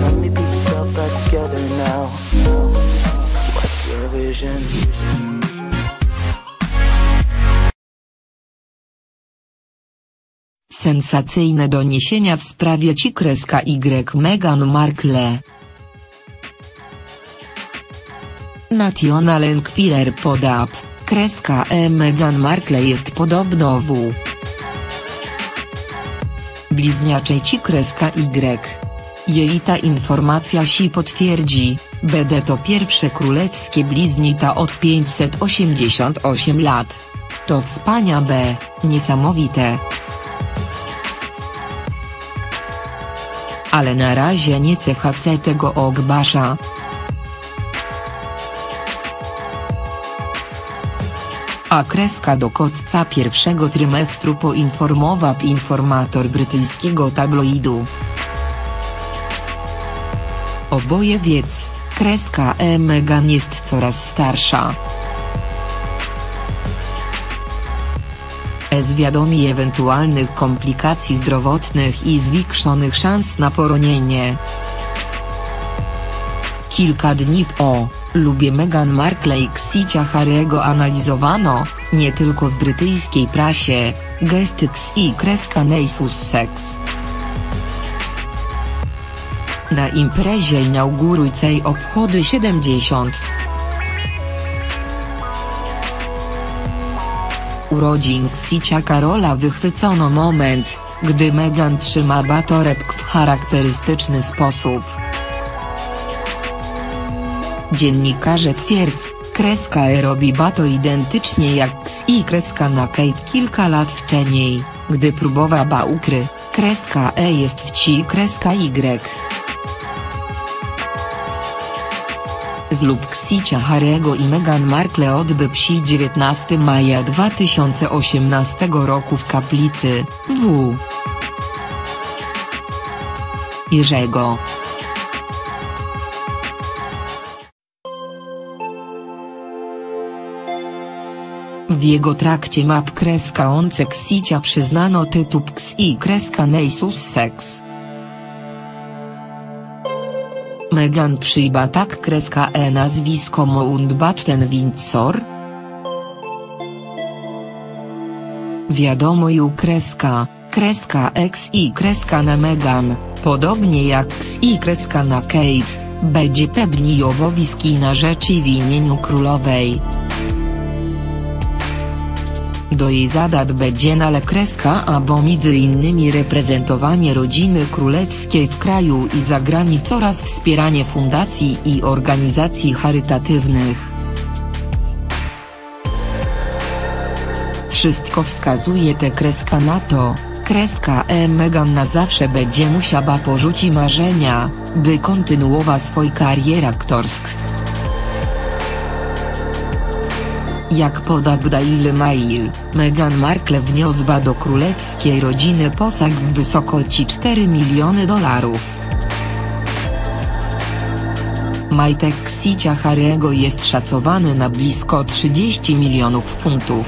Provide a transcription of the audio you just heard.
Let me piece back together now. What's your vision? Sensacyjne doniesienia w sprawie ci kreska Y Meghan Markle. National Enquirer podap, kreska E Meghan Markle jest podobno w bliźniaczej ci kreska Y. Jej ta informacja się potwierdzi, będę to pierwsze królewskie bliźnita od 588 lat. To wspaniałe, niesamowite. Ale na razie nie CHC tego ogbasza. A kreska do kotca pierwszego trymestru poinformował informator brytyjskiego tabloidu. Oboje wiec, kreska E Meghan jest coraz starsza. E zwiadomi ewentualnych komplikacji zdrowotnych i zwiększonych szans na poronienie. Kilka dni po Lubię Meghan Markle i Ksicia Harry'ego analizowano, nie tylko w brytyjskiej prasie, gesty i kreska Neisus Sex. Na imprezie inaugurującej obchody 70. urodzin Ksicia Karola wychwycono moment, gdy Meghan trzyma batorebk w charakterystyczny sposób. Dziennikarze twierdz, kreska E robi bato identycznie jak X i kreska na Kate kilka lat wcześniej, gdy próbowała ukry, kreska E jest w ci kreska Y. Zlub Ksicia Harego i Meghan Markle odbył się 19 maja 2018 roku w kaplicy, w. Jerzego. W jego trakcie map kreska once Ksicia przyznano tytuł Ks i kreska Neisus Sex. Meghan przyjba tak kreska e nazwisko Mountbatten Windsor? Wiadomo ju kreska, kreska X i kreska na Meghan, podobnie jak X i kreska na Kate, będzie pewni obowiązki na rzeczy w imieniu królowej. Do jej zadat będzie nale kreska albo między innymi reprezentowanie rodziny królewskiej w kraju i za granicą oraz wspieranie fundacji i organizacji charytatywnych. Wszystko wskazuje te kreska na to, kreska E Meghan na zawsze będzie musiała porzucić marzenia, by kontynuować swój karierę aktorsk. Jak poda Daily Mail, Meghan Markle wniosła do królewskiej rodziny posag w wysokości 4 miliony dolarów. Majtek Ksicia Harry'ego jest szacowany na blisko 30 milionów funtów.